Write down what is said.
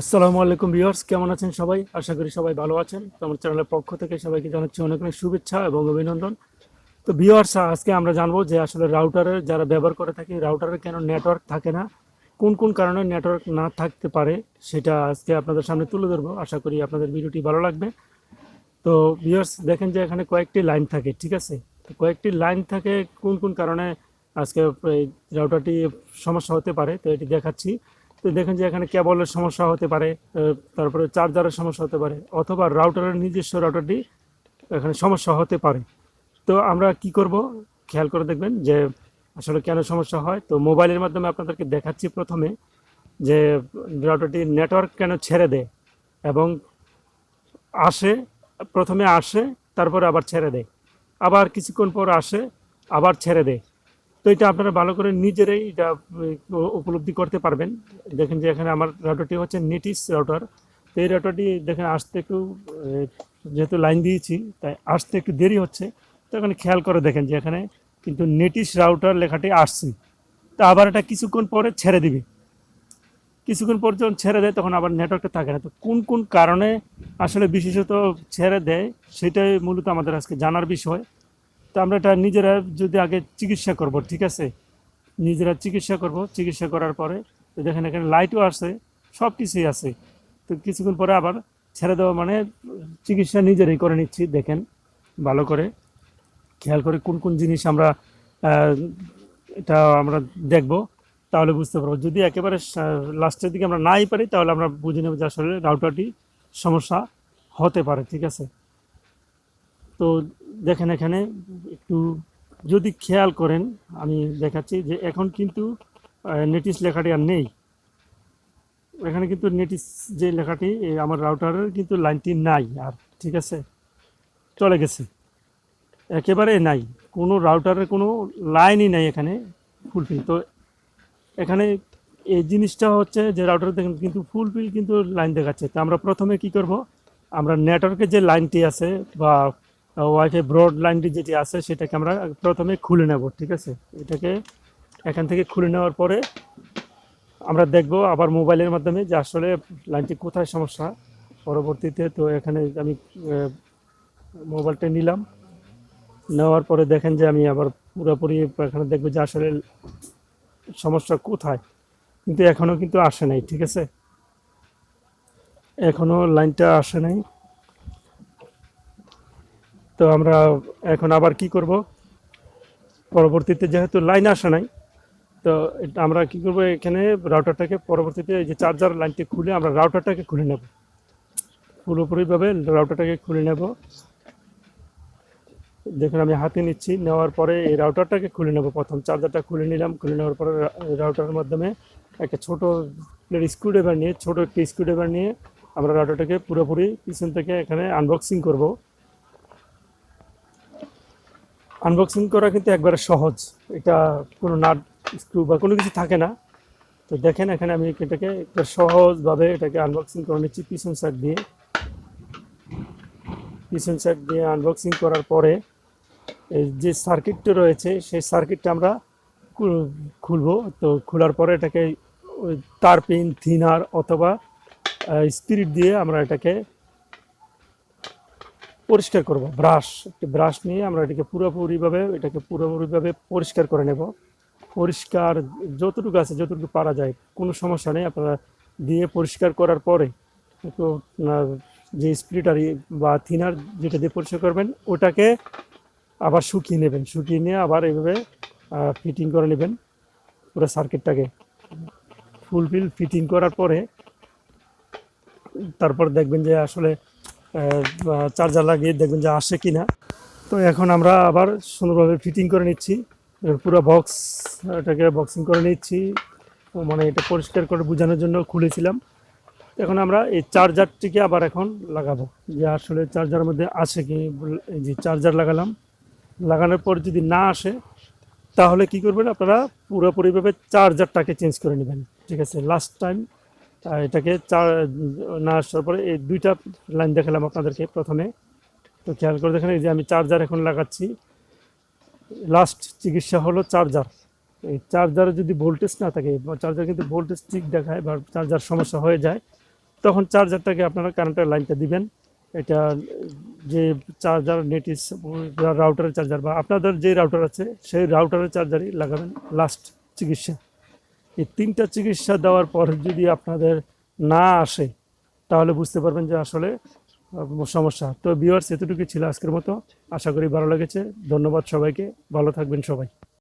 আসসালামু আলাইকুম ভিউয়ার্স, কেমন আছেন সবাই? আশা করি সবাই ভালো আছেন। তো আমার চ্যানেলের পক্ষ থেকে সবাইকে জানাচ্ছি অনেক অনেক শুভেচ্ছা এবং অভিনন্দন। তো ভিউয়ার্স, আজকে আমরা জানব যে আসলে রাউটারের যারা ব্যবহার করে থাকি, রাউটারের কেন নেটওয়ার্ক থাকে না? কোন কোন কারণে নেটওয়ার্ক না থাকতে পারে? সেটা আজকে আপনাদের সামনে তুলে ধরবো। আশা করি আপনাদের ভিডিওটি ভালো লাগবে। তো ভিউয়ার্স, দেখেন যে এখানে কয়েকটি লাইন থাকে, ঠিক আছে? তো কয়েকটি লাইন থাকে, কোন কোন কারণে আজকে রাউটারটি সমস্যা হতে পারে? তো এটি দেখাচ্ছি। তো দেখেন যে এখানে কেবলের সমস্যা হতে পারে তারপরে চার্জারের সমস্যা হতে পারে, অথবা রাউটারের নিজস্ব রাউটারটি এখানে সমস্যা হতে পারে। তো আমরা কি করব? খেয়াল করে দেখবেন যে আসলে কেন সমস্যা হয়? তো মোবাইলের মাধ্যমে আপনাদেরকে দেখাচ্ছি প্রথমে যে রাউটারটি নেটওয়ার্ক কেন ছেড়ে দেয় এবং আসে, প্রথমে আসে, তারপরে আবার ছেড়ে দেয়। আবার কিছুক্ষণ পর আসে, আবার ছেড়ে দেয়। তো এটা আপনারা ভালো করে নিজেরাই এটা উপলব্ধি করতে পারবেন। দেখেন যে এখানে আমার রাউটারটি হচ্ছে নেটিস রাউটার তো এই রাউটারটি দেখেন আসতে একটু যেহেতু লাইন দিয়েছি, তাই আসতে একটু দেরি হচ্ছে। তো এখানে খেয়াল করে দেখেন যে এখানে কিন্তু নেটিস রাউটার লেখাটি আসছে। তা আবার এটা কিছুক্ষণ পরে ছেড়ে দিবে। কিছুক্ষণ পর যখন ছেড়ে দেয়, তখন আবার নেটওয়ার্কটা থাকে না। তো কোন কোন কারণে আসলে বিশেষত ছেড়ে দেয়, সেটাই মূলত আমাদের আজকে জানার বিষয়। তো আমরা এটা নিজেরা যদি আগে চিকিৎসা করব, ঠিক আছে? নিজেরা চিকিৎসা করব, চিকিৎসা করার পরে তো দেখেন এখানে লাইটও আছে সব কিছুই আছে। তো কিছুক্ষণ পরে আবার ছেড়ে দেওয়া মানে চিকিৎসা নিজেরাই করে নিচ্ছি, দেখেন, ভালো করে। খেয়াল করে কোন কোন জিনিস আমরা এটা আমরা দেখব, তাহলে বুঝতে পারব। যদি একেবারে লাস্টের দিকে আমরা নাই পারি, তাহলে আমরা বুঝে নেব যে আসলে রাউটারটি সমস্যা হতে পারে, ঠিক আছে? তো দেখেন এখানে একটু যদি খেয়াল করেন, আমি দেখাচ্ছি যে এখন কিন্তু নেটিস লেখাটি আর নেই। এখানে কিন্তু নেটিস যে লেখাটি আমার রাউটারের কিন্তু লাইনটি নাই আর, ঠিক আছে? চলে গেছে। একেবারে নাই। কোনো রাউটারের কোনো লাইনই নাই এখানে ফুলফিল তো এখানে এই জিনিসটা হচ্ছে যে রাউটার দেখেন কিন্তু ফুলফিল কিন্তু লাইন দেখাচ্ছে। তো আমরা প্রথমে কি করব? আমরা নেটওয়ার্কের যে লাইনটি আছে বা ওয়াইফাই ব্রড লাইনটি যেটি আছে, সেটাকে আমরা প্রথমে খুলে নেব, ঠিক আছে? এটাকে এখান থেকে খুলে নেওয়ার পরে আমরা দেখব আবার মোবাইলের মাধ্যমে যে আসলে লাইনটি কোথায় সমস্যা। পরবর্তীতে তো এখানে আমি মোবাইলটা নিলাম। নেওয়ার পরে দেখেন যে আমি আবার পুরোপুরি এখানে দেখব যে আসলে সমস্যা কোথায়। কিন্তু এখনও কিন্তু আসে নাই, ঠিক আছে? এখনও লাইনটা আসে নাই। তো আমরা এখন আবার কি করব? পরবর্তীতে যেহেতু লাইন আসে নাই, তো আমরা কি করব এখানে রাউটারটাকে পরবর্তীতে যে চার্জার লাইনটি খুলে আমরা রাউটারটাকে খুলে নেব। পুরোপুরিভাবে রাউটারটাকে খুলে নেব। দেখুন আমি হাতে নিচ্ছি, নেওয়ার পরে এই রাউটারটাকে খুলে নেব। প্রথম চার্জারটা খুলে নিলাম, খুলে নেওয়ার পরে রাউটারের মাধ্যমে একটা ছোট স্ক্রুড্রাইভার নিয়ে, ছোট একটা স্ক্রুড্রাইভার নিয়ে আমরা রাউটারটাকে পুরোপুরি পিছন থেকে এখানে আনবক্সিং করব। আনবক্সিং করা কিন্তু একবারে সহজ। এটা কোনো নাট স্ক্রু বা কোনো কিছু থাকে না। তো দেখেন এখানে আমি এটাকে একটা সহজভাবে এটাকে আনবক্সিং করে নিচ্ছি পিছন সাইড দিয়ে। পিছন সাইড দিয়ে আনবক্সিং করার পরে যে সার্কিটটা রয়েছে, সেই সার্কিটটা আমরা খুলবো। তো খোলার পরে এটাকে ওই তার পিন থিনার অথবা স্পিরিট দিয়ে আমরা এটাকে পরিষ্কার করব। ব্রাশ একটি ব্রাশ নিয়ে আমরা এটাকে পুরোপুরিভাবে এটাকে পুরোপুরিভাবে পরিষ্কার করে নেব। পরিষ্কার যতটুকু আছে, যতটুকু পারা যায়, কোনো সমস্যা নেই। আপনারা দিয়ে পরিষ্কার করার পরে একটু যে স্প্রিটার বা থিনার যেটা দিয়ে পরিষ্কার করবেন, ওটাকে আবার শুকিয়ে নেবেন। শুকিয়ে নিয়ে আবার এইভাবে ফিটিং করে নেবেন পুরো সার্কিটটাকে ফুলফিল ফিটিং করার পরে তারপর দেখবেন যে আসলে চার্জার লাগিয়ে দেখবেন যে আসে কি না তো এখন আমরা আবার সুন্দরভাবে ফিটিং করে নিচ্ছি। পুরো বক্স এটাকে বক্সিং করে নিচ্ছি। মানে এটা পরিষ্কার করে বোঝানোর জন্য খুলেছিলাম। এখন আমরা এই চার্জারটিকে আবার এখন লাগাবো। যে আসলে চার্জারের মধ্যে আসে কি যে চার্জার লাগালাম। লাগানোর পর যদি না আসে, তাহলে কি করবেন আপনারা? পুরোপুরিভাবে চার্জারটাকে চেঞ্জ করে নেবেন। ঠিক আছে লাস্ট টাইম এটাকে চার, না আসার পরে এই দুইটা লাইন দেখালাম আপনাদেরকে প্রথমে। তো খেয়াল করে দেখেন, এই যে আমি চার্জার এখন লাগাচ্ছি। লাস্ট চিকিৎসা হলো চার্জার এই চার্জারে যদি ভোল্টেজ না থাকে চার্জার কিন্তু ভোল্টেজ ঠিক দেখায় বা চার্জার সমস্যা হয়ে যায়, তখন চার্জারটাকে আপনারা কারেন্টের লাইনটা দিবেন। এটা যে চার্জার নেটিস রাউটারের চার্জার বা আপনাদের যে রাউটার আছে, সেই রাউটারের চার্জারই লাগাবেন লাস্ট চিকিৎসা। এই তিনটা চিকিৎসা দেওয়ার পর যদি আপনাদের না আসে, তাহলে বুঝতে পারবেন যে আসলে সমস্যা। তো বিওয়ার্স এতটুকু ছিল আজকের মতো। আশা করি ভালো লেগেছে। ধন্যবাদ সবাইকে। ভালো থাকবেন সবাই।